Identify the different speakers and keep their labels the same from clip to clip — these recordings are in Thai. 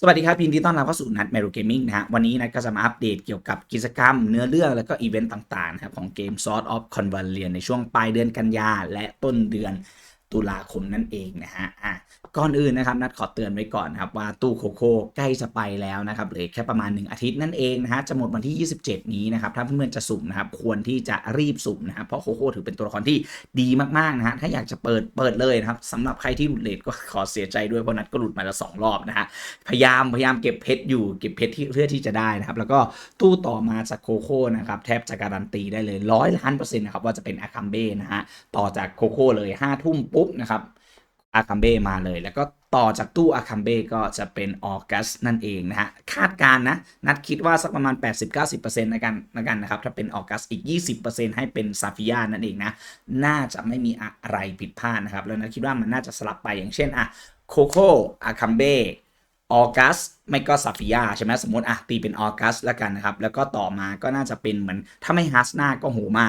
Speaker 1: สวัสดีครับ ยินดีต้อนรับเข้าสู่นัดแมรูเกมมิ่งนะฮะ วันนี้นัดก็จะมาอัปเดตเกี่ยวกับกิจกรรม เนื้อเรื่องแล้วก็อีเวนต์ต่างๆนะครับของเกม Sword of c o n v a l i a n ในช่วงปลายเดือนกันยาและต้นเดือนตุลาคมนั่นเองนะฮะอะ ก่อนอื่นนะครับนัดขอเตือนไว้ก่อนนะครับว่าตู้โคโค่ใกล้จะไปแล้วนะครับเหลือแค่ประมาณ 1 อาทิตย์นั่นเองนะฮะจะหมดวันที่ 27 นี้นะครับถ้าเพื่อนๆจะสุ่มนะครับควรที่จะรีบสุ่มนะครับเพราะโคโค่ถือเป็นตัวละครที่ดีมากๆนะฮะถ้าอยากจะเปิดเปิดเลยนะครับสำหรับใครที่หลุดเลทก็ขอเสียใจด้วยเพราะนัดก็หลุดมาแล้วสองรอบนะฮะพยายามพยายามเก็บเพชรอยู่เก็บเพชรที่เพื่อที่จะได้นะครับแล้วก็ตู้ต่อมาจากโคโค่นะครับแทบจะการันตีได้เลยร้อยล้านเปอร์เซ็นต์นะครับว่าจะเป็นอาคัมเบ้นะฮะต่อจากโคโค่เลย5้าทุ่มปุ๊บนะครับ อาคัมเบ้มาเลย แล้วก็ต่อจากตู้อาคัมเบ้ก็จะเป็นออกัสนั่นเองนะฮะ คาดการณ์นะ นัดคิดว่าสักประมาณ 80-90%นะกันนะกันนะครับ ถ้าเป็นออกัสอีก 20%ให้เป็นซาฟิยานั่นเองนะ น่าจะไม่มีอะไรผิดพลาดนะครับ แล้วนัดคิดว่ามันน่าจะสลับไปอย่างเช่นอะโคโค่อาคัมเบ้ออกัส ไม่ก็ซาฟิยาใช่ไหมสมมติอะตีเป็นออกัสแล้วกันนะครับ แล้วก็ต่อมาก็น่าจะเป็นเหมือนถ้าไม่ฮัสนาก็โหมา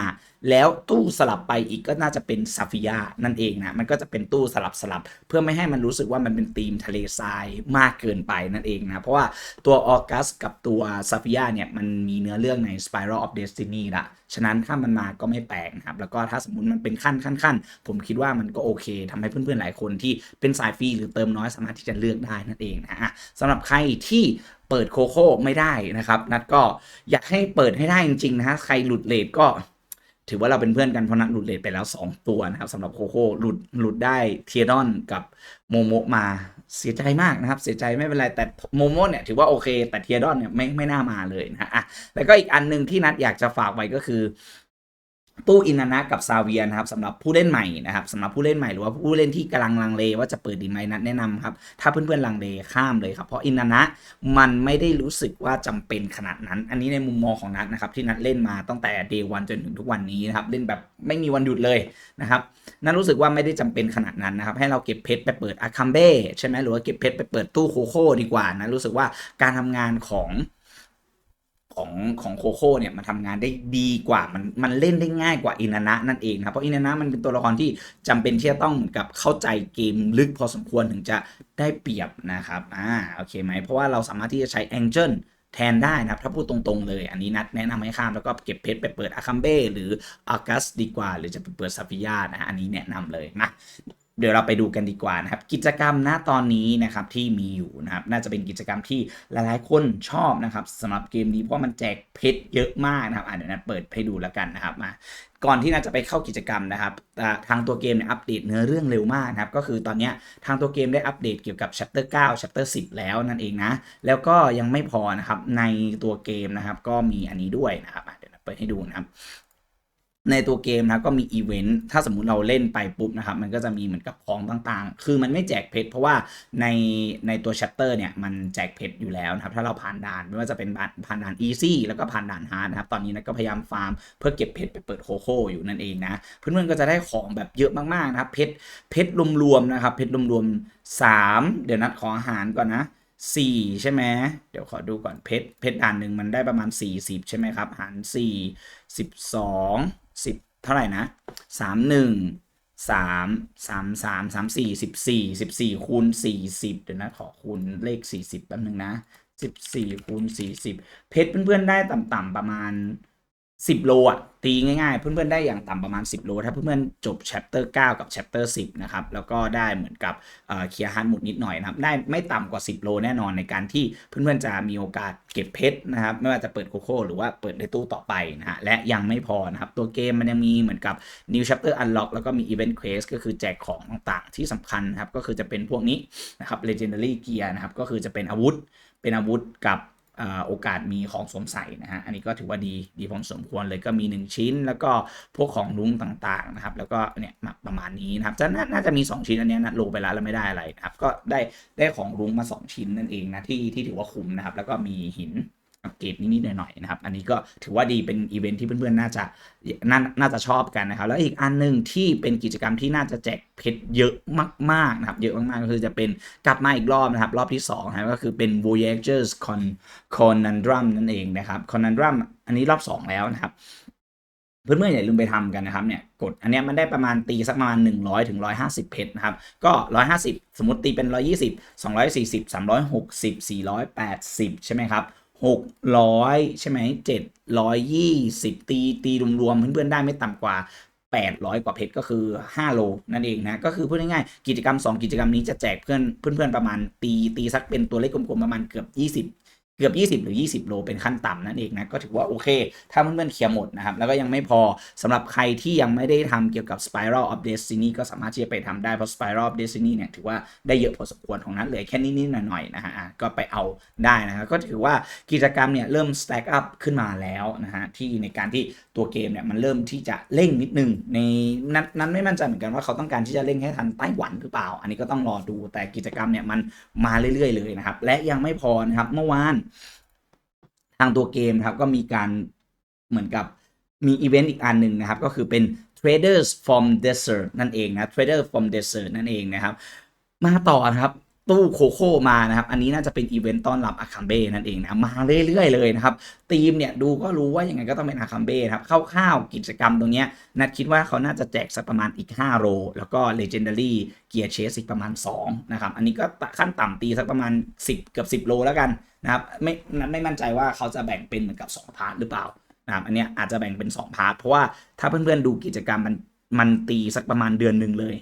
Speaker 1: แล้วตู้สลับไปอีกก็น่าจะเป็นซาฟิยานั่นเองนะ มันก็จะเป็นตู้สลับสลับ เพื่อไม่ให้มันรู้สึกว่ามันเป็นธีมทะเลทรายมากเกินไปนั่นเองนะ เพราะว่าตัวออกัสกับตัวซาฟิยาเนี่ยมันมีเนื้อเรื่องใน Spiral of Destiny ละฉะนั้นถ้ามันมาก็ไม่แปลกนะครับ แล้วก็ถ้าสมมติมันเป็นขั้นขั้นขั้นผมคิดว่ามันก็โอเคทำให้เพื่อนๆหลายคนที่เป็นสายฟรีหรือเติมน้อยสามารถที่จะเลือกได้นั่นเองนะสำหรับใครที่เปิดโคโค่ไม่ได้นะครับ นัดก็อยากให้เปิดให้ได้จริงๆนะฮะใครหลุดเลทก็ ถือว่าเราเป็นเพื่อนกันเพราะนัดหลุดเลทไปแล้ว 2 ตัวนะครับสำหรับโคโค่หลุดหลุดได้เทียดอนกับโมโมมาเสียใจมากนะครับ เสียใจไม่เป็นไร แต่โมโมเนี่ยถือว่าโอเค แต่เทียดอนเนี่ยไม่ไม่น่ามาเลยนะฮะอะแล้วก็อีกอันหนึ่งที่นัดอยากจะฝากไว้ก็คือ ตู้อินานะกับซาเวียนะครับสำหรับผู้เล่นใหม่นะครับสำหรับผู้เล่นใหม่หรือว่าผู้เล่นที่กำลังลังเลว่าจะเปิดดีไหมนัดแนะนำครับถ้าเพื่อนๆลังเลข้ามเลยครับเพราะอินานะมันไม่ได้รู้สึกว่าจำเป็นขนาดนั้น อันนี้ในมุมมองของนัดนะครับที่นัดเล่นมาตั้งแต่เดย์วันจนถึงทุกวันนี้นะครับเล่นแบบไม่มีวันหยุดเลยนะครับนัดรู้สึกว่าไม่ได้จำเป็นขนาดนั้นนะครับให้เราเก็บเพชรไปเปิดอาคัมเบ้ใช่ไหมหรือว่าเก็บเพชรไปเปิดตู้โคโค่ดีกว่านะรู้สึกว่าการทำงานของ ของของโคโค่เนี่ยมันทำงานได้ดีกว่ามันมันเล่นได้ง่ายกว่าอินานะนั่นเองนะครับเพราะอินานะมันเป็นตัวละครที่จำเป็นที่จะต้องเหมือนกับเข้าใจเกมลึกพอสมควรถึงจะได้เปรียบนะครับอ่าโอเคไหมเพราะว่าเราสามารถที่จะใช้แองเจิลแทนได้นะครับถ้าพูดตรงๆเลย อันนี้นัดแนะนำให้ข้ามแล้วก็เก็บเพชรไปเปิดอาคัมเบ้หรืออากัสดีกว่า หรือจะไปเปิดซาฟิยานะฮะอันนี้แนะนำเลยมา เดี๋ยวเราไปดูกันดีกว่านะครับ กิจกรรมณตอนนี้นะครับที่มีอยู่นะครับ น่าจะเป็นกิจกรรมที่หลายๆ คนชอบนะครับสำหรับเกมนี้เพราะมันแจกเพชรเยอะมากนะครับอะเดี๋ยวนะเปิดให้ดูแล้วกันนะครับมาก่อนที่น่าจะไปเข้ากิจกรรมนะครับ ทางตัวเกมเนี่ยอัปเดตเนื้อเรื่องเร็วมากนะครับ ก็คือตอนนี้ทางตัวเกมได้อัปเดตเกี่ยวกับ chapter 9 chapter 10 แล้วนั่นเองนะ แล้วก็ยังไม่พอนะครับในตัวเกมนะครับ ก็มีอันนี้ด้วยนะครับเดี๋ยวนะเปิดให้ดูนะครับ ในตัวเกมนะก็มีอีเวนต์ถ้าสมมุติเราเล่นไปปุ๊บนะครับ มันก็จะมีเหมือนกับของต่างๆ คือมันไม่แจกเพชรเพราะว่าในในตัวชัตเตอร์เนี่ย มันแจกเพชรอยู่แล้วนะครับ ถ้าเราผ่านด่านไม่ว่าจะเป็นผ่านด่านอีซี่แล้วก็ผ่านด่านฮาร์ดนะครับ ตอนนี้นะก็พยายามฟาร์มเพื่อเก็บเพชรไปเปิดโคโค่อยู่นั่นเองนะ เพื่อนๆก็จะได้ของแบบเยอะมากๆนะครับ เพชรเพชรรวมๆนะครับ เพชรรวมๆสามเดี๋ยวนัดขออาหารก่อนนะสี่ใช่ไหมเดี๋ยวขอดูก่อนเพชรเพชรด่านหนึ่งมันได้ประมาณ40ใช่ไหมครับ หาร4 12 10 เท่าไหร่นะ 31 3 3 3 3 4 14 14คูณ40 เดี๋ยวนะขอคูณเลข 40แป๊บนึงนะ 14คูณ40 เพชรเพื่อนๆได้ต่ำๆประมาณ 10โลอะตีง่ายๆ เพื่อนๆได้อย่างต่ำประมาณ 10 โล ถ้าเพื่อนๆจบ chapter 9 กับ chapter 10 นะครับ แล้วก็ได้เหมือนกับเคลียร์ฮันหมดนิดหน่อยนะครับ ได้ไม่ต่ำกว่า 10 โลแน่นอนในการที่เพื่อนๆจะมีโอกาสเก็บเพชรนะครับ ไม่ว่าจะเปิดโคโค่หรือว่าเปิดในตู้ต่อไปนะฮะ และยังไม่พอนะครับ ตัวเกมมันยังมีเหมือนกับ new chapter unlock แล้วก็มี event quest ก็คือแจกของต่างๆ ที่สำคัญนะครับ ก็คือจะเป็นพวกนี้นะครับ legendary gear นะครับ ก็คือจะเป็นอาวุธ เป็นอาวุธกับ โอกาสมีของสวมใส่นะฮะอันนี้ก็ถือว่าดีดีพอสมควรเลยก็มี 1 ชิ้น แล้วก็พวกของลุงต่างๆนะครับแล้วก็เนี่ยประมาณนี้นะครับจะน,น่าจะมี 2 ชิ้นอันนี้นะลงไปแล้วแล้วไม่ได้อะไรนะครับก็ได้ได้ของลุงมา 2 ชิ้นนั่นเองนะที่ที่ถือว่าคุ้มนะครับแล้วก็มีหิน อัปเกรดนิดๆหน่อยๆนะครับ อันนี้ก็ถือว่าดีเป็นอีเวนท์ที่เพื่อนๆ น่าจะน่าน่าจะชอบกันนะครับ แล้วอีกอันหนึ่งที่เป็นกิจกรรมที่น่าจะแจกเพชรเยอะมากๆนะครับ เยอะมากๆก็คือจะเป็นกลับมาอีกรอบนะครับ รอบที่2นะครับก็คือเป็น Voyagers Con Conundrum นั่นเองนะครับ Conundrum อันนี้รอบ 2 แล้วนะครับเพื่อนๆอย่าลืมไปทำกันนะครับเนี่ยกดอันนี้มันได้ประมาณตีสักประมาณ 100ถึง150 เพชรนะครับ ก็ 150 สมมติตีเป็น 120 240 360 480 ใช่ไหมครับ 600 ใช่ไหม720 ตีตีรวมๆเพื่อนๆได้ไม่ต่ำกว่า 800 กว่าเพชรก็คือ 5 โล นั่นเองนะ ก็คือพูดง่ายๆกิจกรรม 2 กิจกรรมนี้จะแจกเพื่อนเพื่อนๆประมาณตีตีสักเป็นตัวเลขกลมๆประมาณเกือบ 20 เกือบ 20 หรือ 20 โลเป็นขั้นต่ำนั่นเองนะก็ถือว่าโอเค ถ้าเพื่อนๆเคลียร์หมดนะครับ แล้วก็ยังไม่พอสำหรับใครที่ยังไม่ได้ทำเกี่ยวกับ Spiral of Destiny ก็สามารถที่จะไปทำได้ เพราะ Spiral of Destiny เนี่ยถือว่าได้เยอะพอสมควรของนั้นเลยแค่นิดๆหน่อยๆนะฮะก็ไปเอาได้นะครับก็ถือว่ากิจกรรมเนี่ยเริ่ม stack up ขึ้นมาแล้วนะฮะที่ในการที่ตัวเกมเนี่ยมันเริ่มที่จะเร่งนิดนึงในนั้นนั้นไม่มั่นใจเหมือนกันว่าเขาต้องการที่จะเร่งให้ทันไต้หวันหรือเปล่า อันนี้ก็ต้องรอดูแต่กิจกรรมเนี่ยมันมาเรื่อยๆเลยนะครับและยังไม่พอนะครับเมื่อวานทางตัวเกมครับก็มีการเหมือนกับมีอีเวนต์อีกอันหนึ่งนะครับ ก็คือเป็น Traders from Desert นั่นเองนะ Trader from Desert นั่นเองนะครับ มาต่อนะครับ ตู้โคโค่มานะครับ อันนี้น่าจะเป็นอีเวนต์ต้อนรับอาคัมเบ้นั่นเองนะมาเรื่อยๆเลยนะครับทีมเนี่ยดูก็รู้ว่ายังไงก็ต้องเป็นอาคัมเบ้ครับคร่าวๆกิจกรรมตรงเนี้ยนัดคิดว่าเขาน่าจะแจกสักประมาณอีก 5 โร แล้วก็ Legendary Gear Chase อีกประมาณ2นะครับอันนี้ก็ขั้นต่ำตีสักประมาณ 10 เกือบ 10 โลแล้วกันนะครับไม่นั้นไม่มั่นใจว่าเขาจะแบ่งเป็นเหมือนกับ2พาร์ทหรือเปล่านะครับอันนี้อาจจะแบ่งเป็น2พาร์ทเพราะว่าถ้าเพื่อนๆดูกิจกรรมมันมันตีสักประมาณเดือนหนึ่งเลย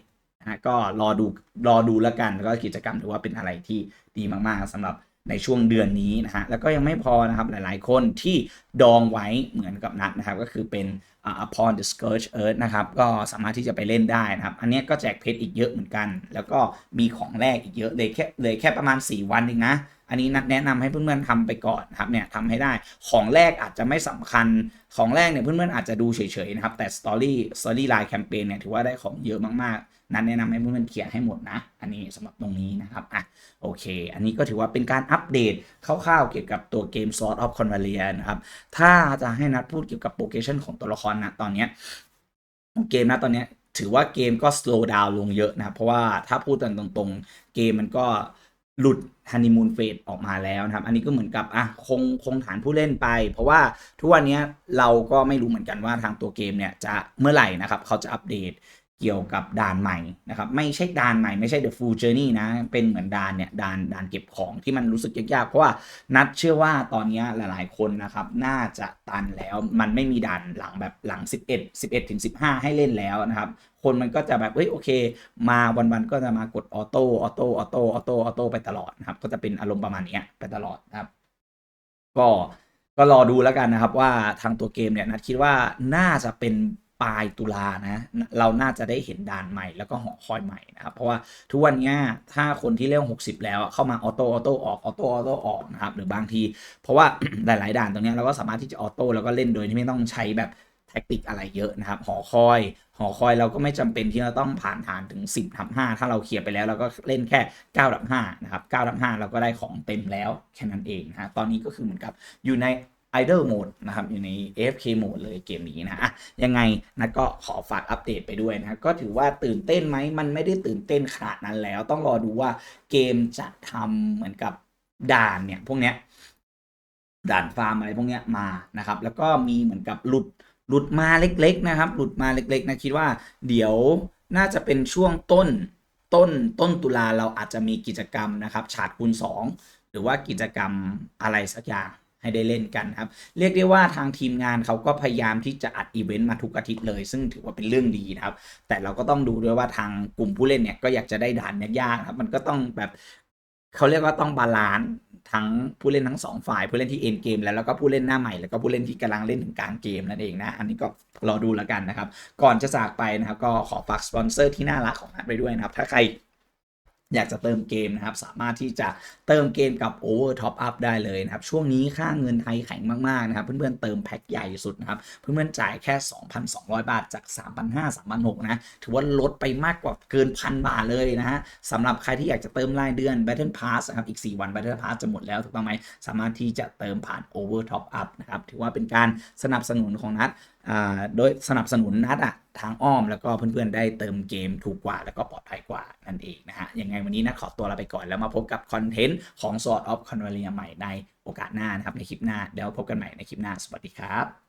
Speaker 1: ะก็รอดูรอดูแล้วกันแล้วก็กิจกรรมถือว่าเป็นอะไรที่ดีมากๆสำหรับในช่วงเดือนนี้นะฮะแล้วก็ยังไม่พอนะครับหลายๆ คนที่ดองไว้เหมือนกับนัดนะครับ ก็คือเป็น uh, upon the scourge earth นะครับ ก็สามารถที่จะไปเล่นได้นะครับ อันนี้ก็แจกเพชรอีกเยอะเหมือนกัน แล้วก็มีของแรกอีกเยอะเลยแค่เลยแค่ประมาณ 4 วันเองนะ อันนี้นัดแนะนำให้เพื่อนๆทำไปก่อนครับเนี่ยทำให้ได้ของแรกอาจจะไม่สำคัญของแรกเนี่ยเพื่อนๆอาจจะดูเฉยๆนะครับแต่สตอรี่สตอรี่ไลน์แคมเปญเนี่ยถือว่าได้ของเยอะมากๆ นัดแนะนำให้เพื่อนๆเขียนให้หมดนะ อันนี้สำหรับตรงนี้นะครับอะโอเค อันนี้ก็ถือว่าเป็นการอัปเดตคร่าวๆเกี่ยวกับตัวเกม Sword of Convalia นะครับถ้าจะให้นัดพูดเกี่ยวกับโปรเกชั่นของตัวละครนะตอนเนี้ยเกมนะตอนเนี้ยถือว่าเกมก็ slow down ลงเยอะนะครับเพราะว่าถ้าพูดตรงๆเกมมันก็ หลุดฮันนีมูนเฟสออกมาแล้วนะครับ อันนี้ก็เหมือนกับอะคงคงฐานผู้เล่นไป เพราะว่าทุกวันนี้เราก็ไม่รู้เหมือนกันว่าทางตัวเกมเนี่ยจะเมื่อไหร่นะครับ เขาจะอัปเดต เกี่ยวกับด่านใหม่นะครับไม่ใช่ด่านใหม่ไม่ใช่ the full journey นะ เป็นเหมือนด่านเนี่ยด่านด่านเก็บของที่มันรู้สึกยากๆ เพราะว่านัดเชื่อว่าตอนนี้หลายๆคนนะครับน่าจะตันแล้วมันไม่มีด่านหลังแบบหลัง 11 11ถึง15 ให้เล่นแล้วนะครับ คนมันก็จะแบบเฮ้ยโอเค มาวันๆก็จะมากดออโต้ออโต้ออโต้ออโต้ออโต้ไปตลอดนะครับก็จะเป็นอารมณ์ประมาณนี้ไปตลอดนะครับก็ก็รอดูแล้วกันนะครับว่าทางตัวเกมเนี่ยนัดคิดว่าน่าจะเป็น ปลายตุลานะ เราน่าจะได้เห็นด่านใหม่แล้วก็หอคอยใหม่นะครับ เพราะว่าทุกวันนี้ถ้าคนที่เล่น60 แล้วเข้ามาออโต้ออโต้ออกออโต้ออโต้ออกนะครับ หรือบางที เพราะว่าหลาย ๆ ด่านตรงนี้เราก็สามารถที่จะออโต้แล้วก็เล่นโดยที่ไม่ต้องใช้แบบแท็กติกอะไรเยอะนะครับ หอคอย หอคอยเราก็ไม่จำเป็นที่เราต้องผ่านฐานถึง 10ทับ5ถ้าเราเคลียร์ไปแล้วเราก็เล่นแค่9ทับ5นะครับ9ทับ5เราก็ได้ของเต็มแล้วแค่นั้นเองนะตอนนี้ก็คือเหมือนกับอยู่ใน idle mode นะครับอยู่ใน AFK mode เลยเกมนี้นะะยังไงนัดก็ขอฝากอัปเดตไปด้วยนะก็ถือว่าตื่นเต้นไหมมันไม่ได้ตื่นเต้นขนาดนั้นแล้ว ต้องรอดูว่าเกมจะทำเหมือนกับด่านเนี่ยพวกเนี้ยด่านฟาร์มอะไรพวกเนี้ยมานะครับ แล้วก็มีเหมือนกับหลุดหลุดมาเล็ก ๆ นะครับ หลุดมาเล็ก ๆ นะคิดว่า เดี๋ยวน่าจะเป็นช่วงต้นต้นต้นตุลาเราอาจจะมีกิจกรรมนะครับ ฉาดคูณ 2 หรือว่ากิจกรรมอะไรสักอย่าง ให้ได้เล่นกันครับ เรียกได้ว่าทางทีมงานเขาก็พยายามที่จะอัดอีเวนต์มาทุกอาทิตย์เลย ซึ่งถือว่าเป็นเรื่องดีนะครับ แต่เราก็ต้องดูด้วยว่าทางกลุ่มผู้เล่นเนี่ยก็อยากจะได้ด่านยากๆครับ มันก็ต้องแบบเขาเรียกว่าต้องบาลานซ์ทั้งผู้เล่นทั้งสองฝ่าย ผู้เล่นที่เอ็นเกมแล้วแล้วก็ผู้เล่นหน้าใหม่แล้วก็ผู้เล่นที่กำลังเล่นถึงกลางเกมนั่นเองนะ อันนี้ก็รอดูแล้วกันนะครับ ก่อนจะจากไปนะครับ ก็ขอฝากสปอนเซอร์ที่น่ารักของนัดไปด้วยนะครับ ถ้าใคร อยากจะเติมเกมนะครับ สามารถที่จะเติมเกมกับ Over Top Up ได้เลยนะครับ ช่วงนี้ค่าเงินไทยแข็งมาก ๆ นะครับ เพื่อนๆเติมแพ็คใหญ่สุดนะครับ เพื่อนๆจ่ายแค่ 2,200 บาทจาก 3,500 3,600 นะ ถือว่าลดไปมากกว่าเกินพันบาทเลยนะฮะสำหรับใครที่อยากจะเติมรายเดือน Battle Pass นะครับ อีก 4 วัน Battle Pass จะหมดแล้วถูกต้องไหมสามารถที่จะเติมผ่าน Over Top Up นะครับ ถือว่าเป็นการสนับสนุนของนัด โดยสนับสนุนนัดอะทางอ้อมแล้วก็เพื่อนๆได้เติมเกมถูกกว่า แล้วก็ปลอดภัยกว่านั่นเองนะฮะยังไงวันนี้นะขอตัวลาไปก่อนแล้วมาพบกับคอนเทนต์ของ Sword of Convalia ใหม่ในโอกาสหน้านะครับในคลิปหน้า เดี๋ยวพบกันใหม่ในคลิปหน้าสวัสดีครับ